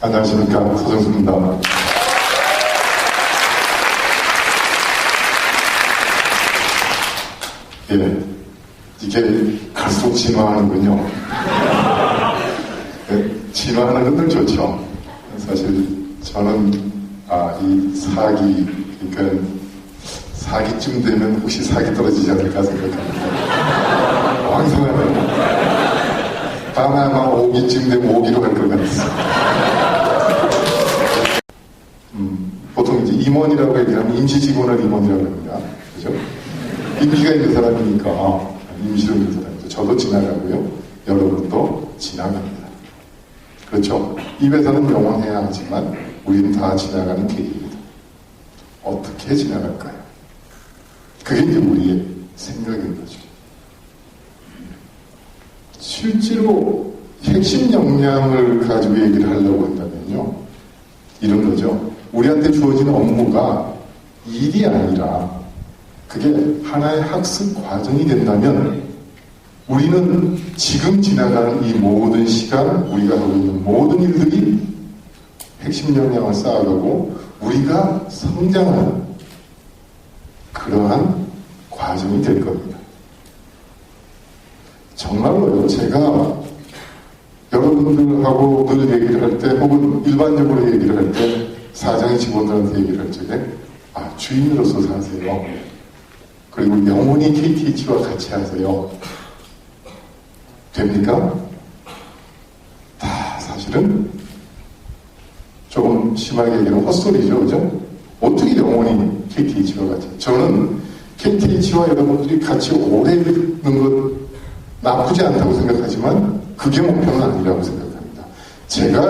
안녕하십니까 서정수입니다. 예, 이게 갈수록 진화하는군요. 예, 진화하는 건늘 좋죠. 사실 저는 아, 이 사기, 그러니까 사기쯤 되면 혹시 사기 떨어지지 않을까 생각합니다. 왕성하네요. 아마 오기쯤 되면 오기로 갈것 같았어요. 음, 보통 이제 임원이라고 얘기하면 임시 직원을 임원이라고 합니다. 그죠? 임시가 있는 사람이니까 임시로 있는 사람이죠. 저도 지나가고요. 여러분도 지나갑니다. 그렇죠? 이 회사는 영원해야 하지만 우리는 다 지나가는 길입니다. 어떻게 지나갈까요? 그게 이제 우리의 생각인 거죠. 실제로 핵심 역량을 가지고 얘기를 하려고 한다면요. 이런 거죠. 우리한테 주어진 업무가 일이 아니라 그게 하나의 학습 과정이 된다면 우리는 지금 지나가는 이 모든 시간, 우리가 하고 있는 모든 일들이 핵심 역량을 쌓아가고 우리가 성장하는 그러한 과정이 될 겁니다. 정말로요, 제가 여러분들하고 늘 얘기를 할 때, 혹은 일반적으로 얘기를 할 때, 사장의 직원들한테 얘기를 할 적에, 아, 주인으로서 사세요. 그리고 영원히 KTH와 같이 하세요. 됩니까? 다 사실은 조금 심하게 얘기하면 헛소리죠, 그죠? 어떻게 영원히 KTH와 같이. 저는 KTH와 여러분들이 같이 오래 있는 것 나쁘지 않다고 생각하지만 그게 목표는 아니라고 생각합니다. 제가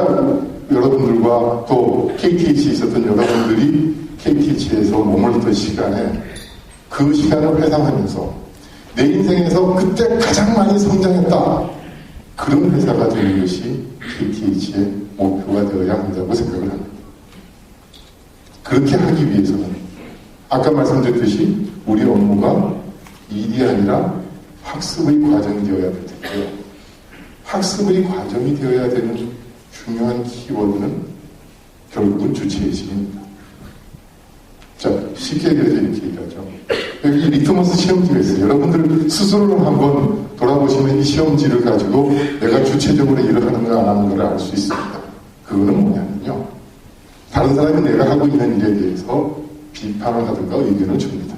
여러분들과 또 KTH에 있었던 여러분들이 KTH에서 머물렀던 시간에 그 시간을 회상하면서 내 인생에서 그때 가장 많이 성장했다. 그런 회사가 되는 것이 KTH의 목표가 되어야 한다고 생각을 합니다. 그렇게 하기 위해서는 아까 말씀드렸듯이 우리 업무가 일이 아니라 학습의 과정이 되어야 될 텐데요. 학습의 과정이 되어야 되는 중요한 키워드는 결국은 주체의식입니다. 자, 쉽게 얘기해서 이렇게 얘기하죠. 여기 리트머스 시험지가 있어요. 여러분들 스스로를 한번 돌아보시면 이 시험지를 가지고 내가 주체적으로 일을 하는가 안 하는가를 알 수 있습니다. 그거는 뭐냐면요. 다른 사람이 내가 하고 있는 일에 대해서 비판을 하든가 의견을 줍니다.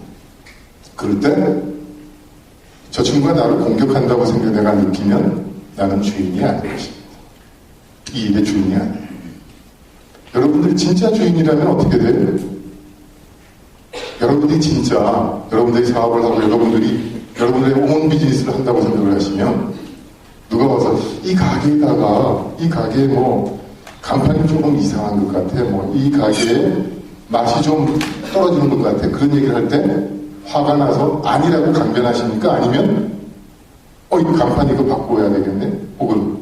그럴 때 저 친구가 나를 공격한다고 생각 내가 느끼면 나는 주인이 아닌 것입니다. 이 일의 주인이 아니에요. 여러분들이 진짜 주인이라면 어떻게 돼요? 여러분들이 진짜 여러분들이 사업을 하고 여러분들이 여러분들의 온 비즈니스를 한다고 생각을 하시면 누가 와서 이 가게에다가 이 가게에 뭐 간판이 조금 이상한 것 같아 뭐 이 가게에 맛이 좀 떨어지는 것 같아 그런 얘기를 할때 화가 나서 아니라고 강변하십니까? 아니면 어, 이 간판 이거 바꿔야 되겠네? 혹은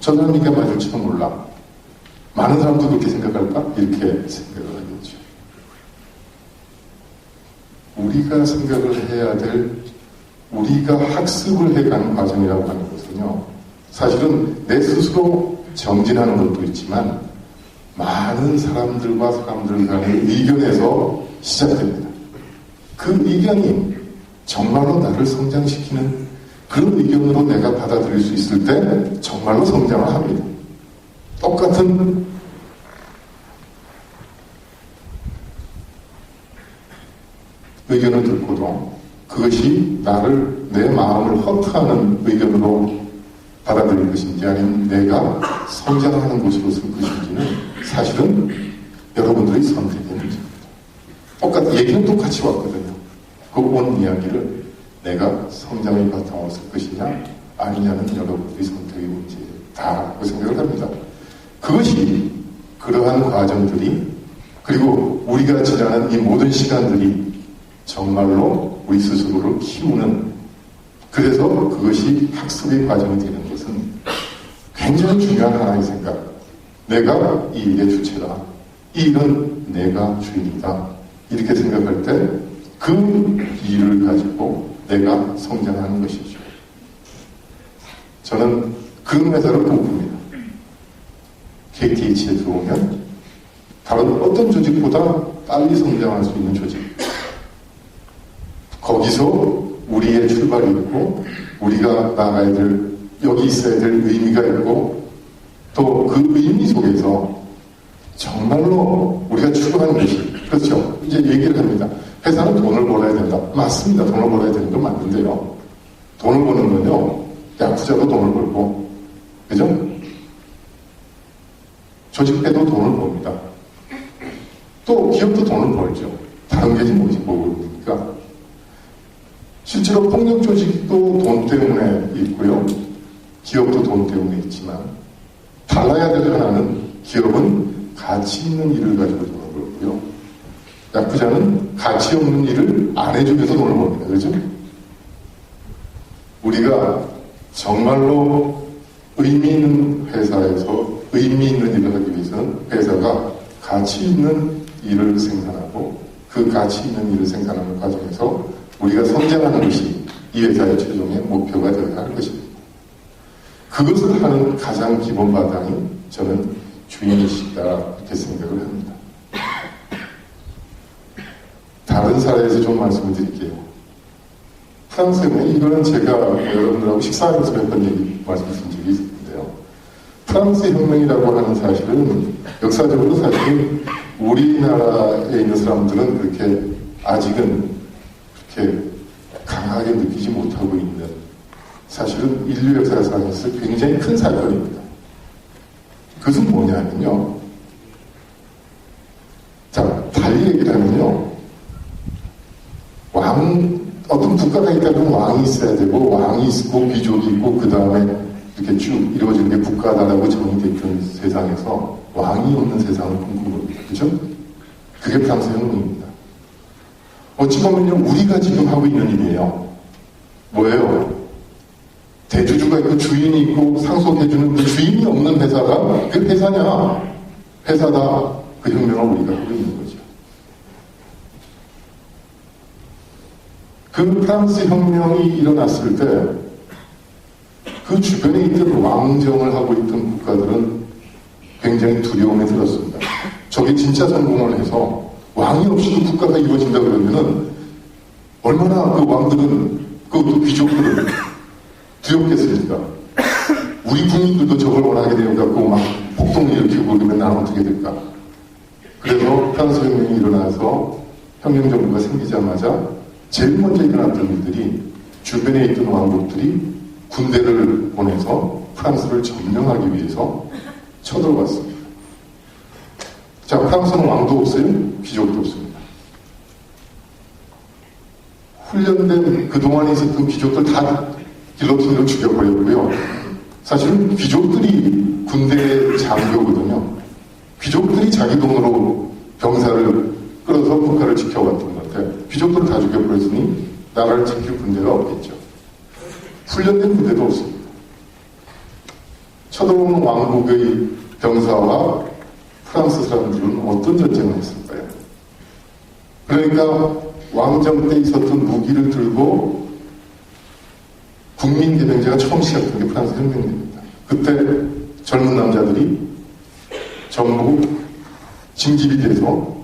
저 사람이 게 맞을지도 몰라. 많은 사람도 그렇게 생각할까? 이렇게 생각을 하겠죠. 우리가 생각을 해야 될, 우리가 학습을 해가는 과정이라고 하는 것은요, 사실은 내 스스로 정진하는 것도 있지만, 많은 사람들과 사람들 간의 의견에서 시작됩니다. 그 의견이 정말로 나를 성장시키는 그런 의견으로 내가 받아들일 수 있을 때 정말로 성장을 합니다. 똑같은 의견을 듣고도 그것이 나를 내 마음을 허트하는 의견으로 받아들일 것인지 아니면 내가 성장하는 곳으로 쓸 것인지는 사실은 여러분들의 선택의 문제입니다. 똑같은 얘기는 똑같이 왔거든요. 그 온 이야기를 내가 성장의 바탕으로 쓸 것이냐 아니냐는 여러분들의 선택의 문제다라고 생각을 합니다. 그것이 그러한 과정들이 그리고 우리가 지나는 이 모든 시간들이 정말로 우리 스스로를 키우는 그래서 그것이 학습의 과정이 되는 것은 굉장히 중요한 하나의 생각. 내가 이 일의 주체다. 이 일은 내가 주인이다. 이렇게 생각할 때 그 일을 가지고 내가 성장하는 것이죠. 저는 그 회사를 꿈꿉니다. KTH에 들어오면 다른 어떤 조직보다 빨리 성장할 수 있는 조직. 거기서 우리의 출발이 있고 우리가 나가야 될 여기 있어야 될 의미가 있고 또 그 의미 속에서 정말로 우리가 추구하는 것이 그렇죠. 이제 얘기를 합니다. 회사는 돈을 벌어야 된다. 맞습니다. 돈을 벌어야 되는 건 맞는데요. 돈을 버는 건요. 야구자도 돈을 벌고 그죠? 조직회도 돈을 법니다. 또 기업도 돈을 벌죠. 다른 게지 뭐지 뭐니까 실제로 폭력 조직도 돈 때문에 있고요. 기업도 돈 때문에 있지만 달라야 될 하나는 기업은 가치 있는 일을 가지고. 야구자는 가치 없는 일을 안 해주면서 돈을 법니다. 그죠? 우리가 정말로 의미 있는 회사에서 의미 있는 일을 하기 위해서는 회사가 가치 있는 일을 생산하고 그 가치 있는 일을 생산하는 과정에서 우리가 성장하는 것이 이 회사의 최종의 목표가 되어야 할 것입니다. 그것을 하는 가장 기본 바탕이 저는 주인의식이다 이렇게 생각을 합니다. 다른 사례에서 좀 말씀을 드릴게요. 프랑스는 이거는 제가 여러분들하고 식사하면서 몇 번 얘기 말씀드린 적이 있는데요. 프랑스 혁명이라고 하는 사실은 역사적으로 사실 우리나라에 있는 사람들은 그렇게 아직은 그렇게 강하게 느끼지 못하고 있는 사실은 인류 역사상에서 굉장히 큰 사건입니다. 그것은 뭐냐면요. 자, 달리 얘기를 하면요. 왕, 어떤 국가가 있다면 왕이 있어야 되고, 왕이 있고, 귀족이 있고, 그 다음에 이렇게 쭉 이루어지는 게 국가다라고 정의됐던 세상에서 왕이 없는 세상을 꿈꾼 겁니다. 그죠? 그게 프랑스 혁명입니다. 어찌 보면요, 우리가 지금 하고 있는 일이에요. 뭐예요? 대주주가 있고 주인이 있고 상속해주는 그 주인이 없는 회사가 그 회사냐? 회사다. 그 혁명을 우리가 하고 있는 거죠. 그 프랑스 혁명이 일어났을 때 그 주변에 있던 왕정을 하고 있던 국가들은 굉장히 두려움에 들었습니다. 저게 진짜 성공을 해서 왕이 없이도 국가가 이루어진다 그러면은 얼마나 그 왕들은 그것도 귀족들은 두렵겠습니까? 우리 국민들도 저걸 원하게 같고 막 폭동을 일으키고 그러면 나는 어떻게 될까? 그래서 프랑스 혁명이 일어나서 혁명 정부가 생기자마자 제일 먼저 일어났던 일들이 주변에 있던 왕국들이 군대를 보내서 프랑스를 점령하기 위해서 쳐들어왔습니다. 자, 프랑스는 왕도 없어요. 귀족도 없습니다. 훈련된 그동안에 있었던 귀족들 다 길로틴으로 죽여버렸고요. 사실은 귀족들이 군대 장교거든요. 귀족들이 자기 돈으로 병사를 끌어서 국가를 지켜왔던 건데 귀족들을 다 죽여버렸으니 나라를 지킬 군대가 없겠죠. 훈련된 군대도 없습니다. 쳐들어오는 왕국의 병사와 프랑스 사람들은 어떤 전쟁을 했을까요? 그러니까 왕정 때 있었던 무기를 들고 국민 개병제가 처음 시작된 게 프랑스 혁명입니다. 그때 젊은 남자들이 전부 징집이 돼서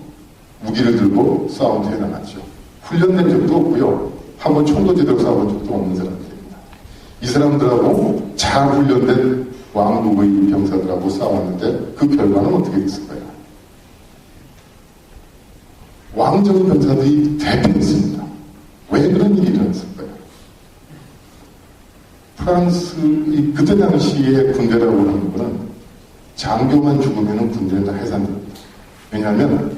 무기를 들고 싸움터에 나갔죠. 훈련된 적도 없고요. 한 번 총도 제대로 싸워본 적도 없는 사람들입니다. 이 사람들하고 잘 훈련된 왕국의 병사들하고 싸웠는데 그 결과는 어떻게 됐을까요? 왕정의 병사들이 대패했습니다. 왜 그런 일이 일어났을까요? 프랑스, 그때 당시에 군대라고 하는 거는 장교만 죽으면 군대는 다 해산됩니다. 왜냐하면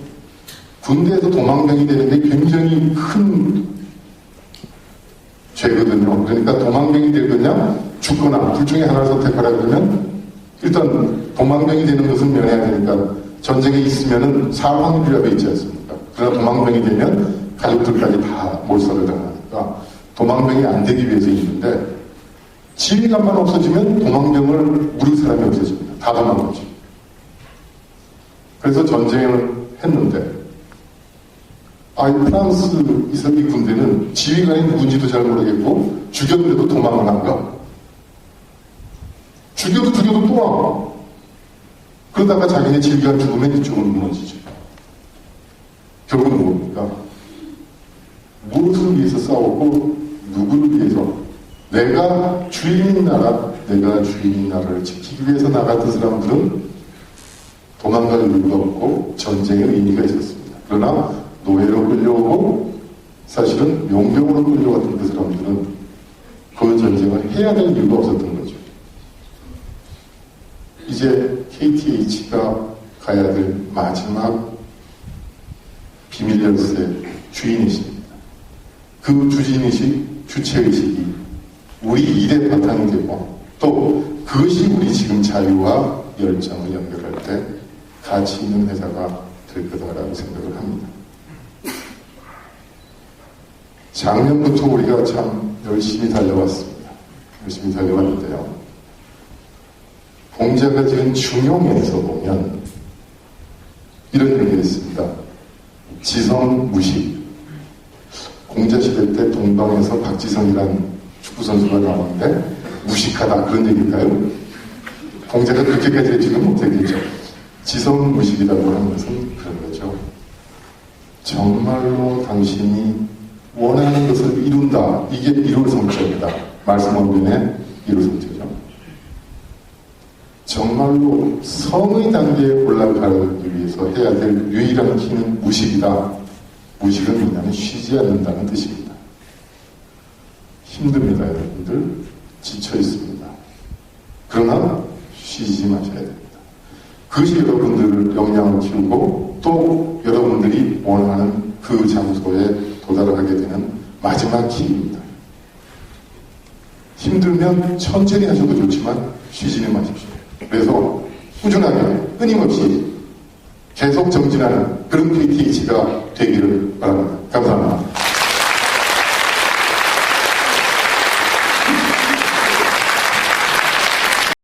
군대에서 도망병이 되는 게 굉장히 큰 죄거든요. 그러니까 도망병이 될 거냐, 죽거나 둘 중에 하나를 선택하라 그러면 일단 도망병이 되는 것은 면해야 되니까 전쟁에 있으면은 사망 확률이라도 있지 않습니까? 그러나 도망병이 되면 가족들까지 다 몰살을 당하니까 도망병이 안 되기 위해서 있는데 지휘관만 없어지면 도망병을 물을 사람이 없어집니다. 다 도망가죠. 그래서 전쟁을 했는데 아, 이 프랑스 이스라엘 군대는 지휘관이 누군지도 잘 모르겠고 죽였는데도 도망을 안 가. 죽여도 죽여도 또 와. 그 그러다가 자기네 질기가 죽으면 이쪽은 무너지죠. 결국은 뭡니까? 무엇을 위해서 싸웠고 누구를 위해서 내가 주인인 나라, 내가 주인인 나라를 지키기 위해서 나갔던 사람들은 도망갈 이유가 없고 전쟁의 의미가 있었습니다. 그러나 노예로 끌려오고 사실은 용병으로 끌려왔던 그 사람들은 그 전쟁을 해야 될 이유가 없었던 거죠. 이제 KTH가 가야 될 마지막 비밀 열쇠 주인이십니다. 그 주진의식, 주체의식이 우리 일의 바탕이 되고 또 그것이 우리 지금 자유와 열정을 연결할 때 가치 있는 회사가 될 거다라고 생각을 합니다. 작년부터 우리가 참 열심히 달려왔습니다. 열심히 달려왔는데요. 공자가 지은 중용에서 보면 이런 얘기가 있습니다. 지성 무식. 공자 시대 때 동방에서 박지성이라는 축구선수가 나오는데 무식하다 그런 얘기일까요? 공자가 그렇게까지 해주는 못하겠죠. 지성 무식이라고 하는 것은 그런 거죠. 정말로 당신이 원하는 것을 이룬다. 이게 이룰 성격이다. 말씀 원변의 이룰 성격이죠. 정말로 성의 단계에 올라가기 위해서 해야 될 유일한 키는 무식이다. 무식은 뭐냐면 쉬지 않는다는 뜻입니다. 힘듭니다, 여러분들. 지쳐 있습니다. 그러나 쉬지 마셔야 됩니다. 그것이 여러분들을 역량을 키우고 또 여러분들이 원하는 그 장소에 도달하게 되는 마지막 길입니다. 힘들면 천천히 하셔도 좋지만 쉬지는 마십시오. 그래서 꾸준하게 끊임없이 계속 정진하는 그런 KTH가 되기를 바랍니다.